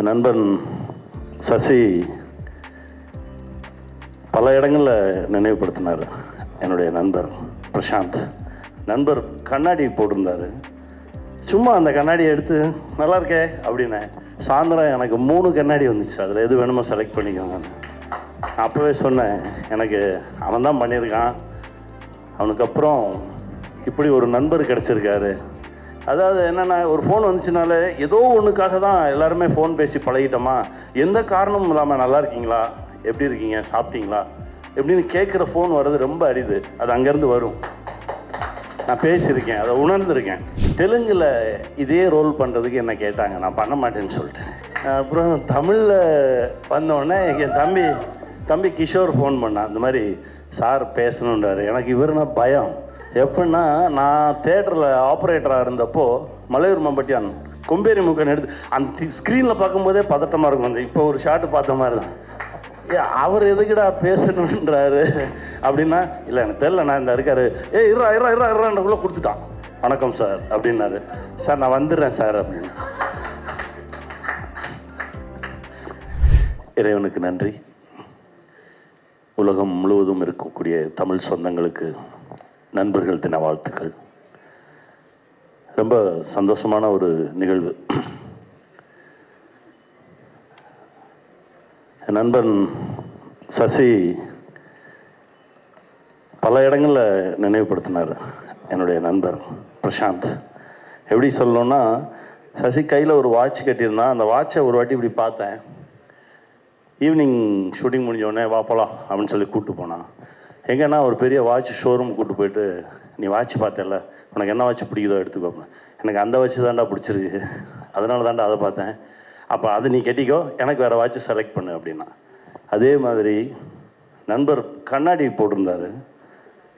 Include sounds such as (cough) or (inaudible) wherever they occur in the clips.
என் நண்பன் சசி பல இடங்களில் நினைவுபடுத்தினார். என்னுடைய நண்பர் பிரசாந்த். நண்பர் கண்ணாடி போட்டிருந்தாரு. சும்மா அந்த கண்ணாடியை எடுத்து நல்லா இருக்கே அப்படின்னேன் சாயந்தரம் எனக்கு மூணு கண்ணாடி வந்துச்சு. அதில் எது வேணுமோ செலக்ட் பண்ணிக்கோங்க. நான் அப்போவே சொன்னேன். எனக்கு அவன் தான் பண்ணியிருக்கான். அவனுக்கு அப்புறம் இப்படி ஒரு நண்பர் கிடச்சிருக்காரு. அதாவது என்னென்னா ஒரு ஃபோன் வந்துச்சுனாலே ஏதோ ஒன்றுக்காக தான் எல்லாருமே ஃபோன் பேசி பழகிட்டோமா? எந்த காரணமும் இல்லாமல் நல்லா இருக்கீங்களா? எப்படி இருக்கீங்க? சாப்பிட்டீங்களா? எப்படின்னு கேட்குற ஃபோன் வர்றது ரொம்ப அரிது. அது அங்கேருந்து வரும். நான் பேசியிருக்கேன் அதை உணர்ந்திருக்கேன். தெலுங்கில் இதே ரோல் பண்ணுறதுக்கு என்ன கேட்டாங்க. நான் பண்ண மாட்டேன்னு சொல்லிட்டு அப்புறம் தமிழில் வந்தோடனே என் தம்பி தம்பி கிஷோர் ஃபோன் பண்ணான். இந்த மாதிரி சார் பேசணுன்றாரு எனக்கு இவருனா பயம். எப்படின்னா நான் தேட்டரில் ஆப்ரேட்டராக இருந்தப்போ மலையூர் மம்பட்டியான் கொம்பேரி முக்கன் எடுத்து அந்த ஸ்க்ரீனில் பார்க்கும்போதே பதட்டமாக இருக்கும். அந்த இப்போ ஒரு ஷாட்டு பார்த்த மாதிரி தான் ஏ அவர் எதுக்குடா பேசணுன்றாரு அப்படின்னா இல்லை எனக்கு தெரில நான் இந்த இருக்காரு. ஏ இருறா இருறா இருறா இருறான்றக்குள்ளே கொடுத்துட்டான். வணக்கம் சார் அப்படின்னாரு. சார் நான் வந்துடுறேன் சார் அப்படின்னு. இறைவனுக்கு நன்றி. உலகம் முழுவதும் இருக்கக்கூடிய தமிழ் சொந்தங்களுக்கு நண்பர்கள் தின வாழ்த்துக்கள். ரொம்ப சந்தோஷமான ஒரு நிகழ்வு. நண்பன் சசி பல இடங்களில் நினைவுபடுத்தினார். என்னுடைய நண்பர் பிரசாந்த். எப்படி சொல்லணும்னா சசி கையில் ஒரு வாட்ச் கட்டியிருந்தான் அந்த வாட்சை ஒரு வாட்டி இப்படி பார்த்தேன். ஈவினிங் ஷூட்டிங் முடிஞ்ச உடனே வா போகலாம் அப்படின்னு சொல்லி கூப்பிட்டு போனான். எங்கன்னா ஒரு பெரிய வாட்ச் ஷோரூம் கூப்பிட்டு போயிட்டு நீ வாட்ச் பார்த்தல உனக்கு என்ன வாட்ச் பிடிக்குதோ எடுத்துக்கோ எனக்கு அந்த வாட்ச் தாண்டா பிடிச்சிருக்கு. அதனால தான்டா அதை பார்த்தேன். அப்போ அது நீ கட்டிக்கோ எனக்கு வேறு வாட்ச் செலக்ட் பண்ணு அப்படின்னா. அதே மாதிரி நண்பர் கண்ணாடி போட்டிருந்தாரு.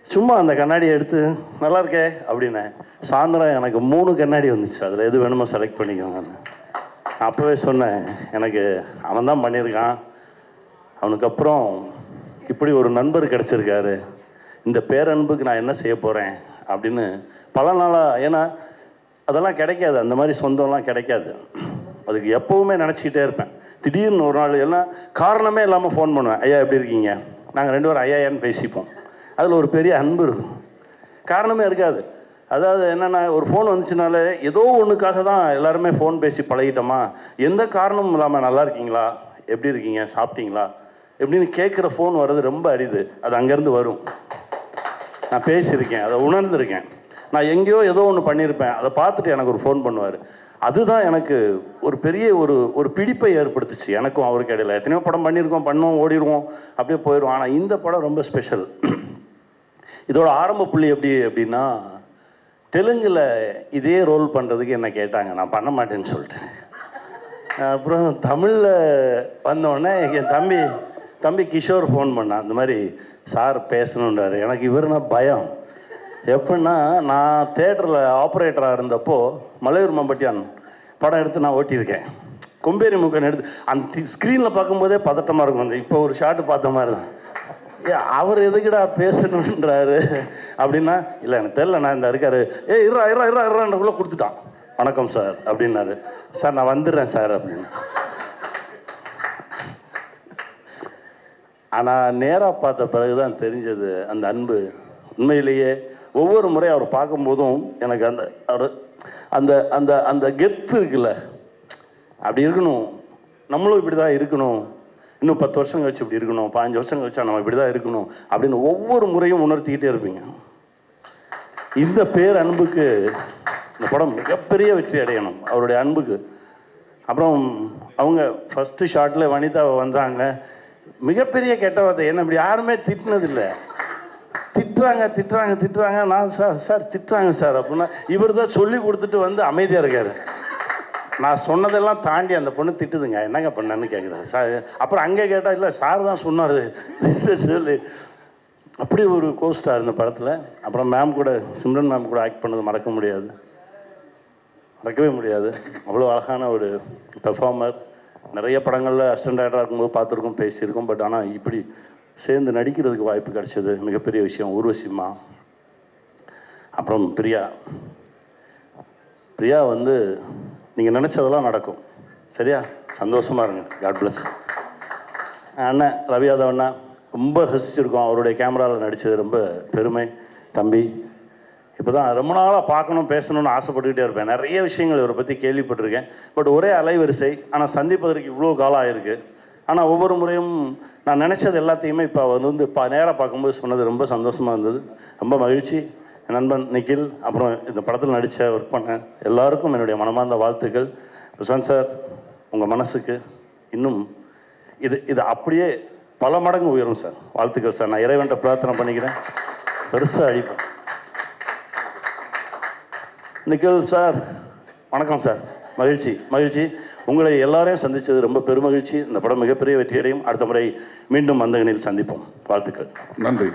சும்மா அந்த கண்ணாடியை எடுத்து நல்லா இருக்கே அப்படின்னேன். சாயந்தரம் எனக்கு மூணு கண்ணாடி வந்துச்சு. அதில் எது வேணுமோ செலக்ட் பண்ணிக்கோங்க நான் அப்போவே சொன்னேன் எனக்கு அவன் தான் பண்ணியிருக்கான். அவனுக்கு அப்புறம் இப்படி ஒரு நண்பர் கிடச்சிருக்காரு. இந்த பேரன்புக்கு நான் என்ன செய்ய போகிறேன் அப்படின்னு பல நாளாக ஏன்னா அதெல்லாம் கிடைக்காது. அந்த மாதிரி சொந்தம்லாம் கிடைக்காது. அதுக்கு எப்போவுமே நினச்சிக்கிட்டே இருப்பேன். திடீர்னு ஒரு நாள் எல்லாம் காரணமே இல்லாமல் ஃபோன் பண்ணுவேன். ஐயா எப்படி இருக்கீங்க? நாங்கள் ரெண்டு பேரும் ஐயாயான்னு பேசிப்போம். அதில் ஒரு பெரிய அன்பு இருக்கும். காரணமே இருக்காது. அதாவது என்னென்னா ஒரு ஃபோன் வந்துச்சுனாலே ஏதோ ஒன்றுக்காக தான் எல்லாருமே ஃபோன் பேசி பழகிட்டோமா? எந்த காரணமும் இல்லாமல் நல்லா இருக்கீங்களா? எப்படி இருக்கீங்க? சாப்பிட்டீங்களா? எப்படின்னு கேட்குற ஃபோன் வர்றது ரொம்ப அரிது. அது அங்கேருந்து வரும். நான் பேசியிருக்கேன் அதை உணர்ந்திருக்கேன். நான் எங்கேயோ ஏதோ ஒன்று பண்ணியிருப்பேன். அதை பார்த்துட்டு எனக்கு ஒரு ஃபோன் பண்ணுவார். அதுதான் எனக்கு ஒரு பெரிய ஒரு ஒரு பிடிப்பை ஏற்படுத்துச்சு. எனக்கும் அவருக்கு இடையில. எத்தனையோ படம் பண்ணியிருக்கோம் பண்ணுவோம் ஓடிடுவோம் அப்படியே போயிடுவோம். ஆனால் இந்த படம் ரொம்ப ஸ்பெஷல் இதோட ஆரம்ப புள்ளி எப்படி அப்படின்னா தெலுங்கில் இதே ரோல் பண்ணுறதுக்கு என்ன கேட்டாங்க. நான் பண்ண மாட்டேன்னு சொல்லிட்டேன். அப்புறம் தமிழில் வந்தோடனே என் தம்பி தம்பி கிஷோர் ஃபோன் பண்ணான் இந்த மாதிரி சார் பேசணுன்றாரு எனக்கு இவருனா பயம். எப்படின்னா நான் தேட்டரில் ஆப்ரேட்டராக இருந்தப்போ மலையூர் மம்பட்டியான் படம் எடுத்து நான் ஓட்டியிருக்கேன். கொம்பேரி முக்கன் எடுத்து அந்த ஸ்க்ரீனில் பார்க்கும்போதே பதட்டமாக இருக்கும். அந்த இப்போ ஒரு ஷாட்டு பார்த்த மாதிரி தான். ஏ அவர் எதுக்குடா பேசணுன்றாரு அப்படின்னா இல்லை எனக்கு தெரில நான் இந்த இருக்காரு. ஏ இருறா இருறா இருறா இருறான்றக்குள்ளே கொடுத்துட்டான். வணக்கம் சார். அப்படின்னாரு. சார் நான் வந்துடுறேன் சார். அப்படின்னு. ஆனால் நேராக பார்த்த பிறகு தான் தெரிஞ்சது அந்த அன்பு. உண்மையிலேயே ஒவ்வொரு முறை அவர் பார்க்கும்போதும் எனக்கு அந்த அவர் அந்த அந்த அந்த கெத்து இருக்குல்ல. அப்படி இருக்கணும். நம்மளும் இப்படி தான் இருக்கணும். இன்னும் பத்து வருஷம் கழிச்சு இப்படி இருக்கணும். பாஞ்சு வருஷம் கழிச்சா நம்ம இப்படி தான் இருக்கணும் அப்படின்னு ஒவ்வொரு முறையும் உணர்த்திக்கிட்டே இருப்பீங்க. இந்த பேர் அன்புக்கு இந்த படம் மிகப்பெரிய வெற்றி அடையணும் அவருடைய அன்புக்கு. அப்புறம் அவங்க ஃபஸ்ட்டு ஷாட்டில் வனிதா வந்தாங்க. மிகப்பெரிய கெட்ட வார்த்தை என்ன இப்படி யாருமே திட்டினதில்லை. திட்டுறாங்க திட்டுறாங்க திட்டுறாங்க. நான் சார் சார் திட்டுறாங்க சார் அப்படின்னா இவர் தான் சொல்லி கொடுத்துட்டு வந்து அமைதியாக இருக்கார். நான் சொன்னதெல்லாம் தாண்டி அந்த பொண்ணு திட்டுதுங்க. என்னங்க பண்ணேன்னு கேட்குறாரு சார் அப்புறம் அங்கே கேட்டால் இல்லை சார் தான் சொன்னார். (laughs) சொல்லி அப்படி ஒரு கோஸ்டார் இந்த படத்தில். அப்புறம் மேம் கூட சிம்ரன் மேம் கூட ஆக்ட் பண்ணது மறக்க முடியாது. மறக்கவே முடியாது. அவ்வளோ அழகான ஒரு பெர்ஃபார்மர் நிறைய படங்களில் அசிஸ்டன்ட் டேரக்டராக இருக்கும்போது பார்த்துருக்கோம் பேசியிருக்கோம். பட் ஆனால் இப்படி சேர்ந்து நடிக்கிறதுக்கு வாய்ப்பு கிடைச்சது மிகப்பெரிய விஷயம். ஊர்வசிமா அப்புறம் பிரியா. பிரியா வந்து நீங்கள் நினச்சதெல்லாம் நடக்கும். சரியா? சந்தோஷமாக இருங்க. காட் பிளஸ் அண்ணன் ரவி யாதவ் அண்ணா ரொம்ப ரசிச்சிருக்கோம். அவருடைய கேமராவில் நடித்தது ரொம்ப பெருமை. தம்பி இப்போ தான் ரொம்ப நாளாக பார்க்கணும் பேசணும்னு ஆசைப்பட்டுக்கிட்டே இருப்பேன். நிறைய விஷயங்கள் இவரை பற்றி கேள்விப்பட்டிருக்கேன். பட் ஒரே அலைவரிசை ஆனால் சந்திப்பதற்கு இவ்வளோ காலம் ஆயிருக்கு ஆனால் ஒவ்வொரு முறையும் நான் நினச்சது எல்லாத்தையுமே இப்போ அவர் வந்து பா நேராக பார்க்கும்போது சொன்னது ரொம்ப சந்தோஷமாக இருந்தது. ரொம்ப மகிழ்ச்சி. நண்பன் நிக்கில் அப்புறம் இந்த படத்தில் நடித்த ஒர்க் பண்ண எல்லாருக்கும் என்னுடைய மனமார்ந்த வாழ்த்துக்கள். பிரசாந்த் சார் உங்கள் மனசுக்கு இன்னும் இது இது அப்படியே பல மடங்கு உயரும் சார். வாழ்த்துக்கள் சார். நான் இறைவன்ட்ட பிரார்த்தனை பண்ணிக்கிறேன். பெருசாக அழிப்பேன். நிக்கில் சார் வணக்கம் சார். மகிழ்ச்சி மகிழ்ச்சி. உங்களை எல்லாரையும் சந்தித்தது ரொம்ப பெருமகிழ்ச்சி. இந்த படம் மிகப்பெரிய வெற்றியடையும். அடுத்த முறை மீண்டும் மந்தகனில் சந்திப்போம். வாழ்த்துக்கள். நன்றி.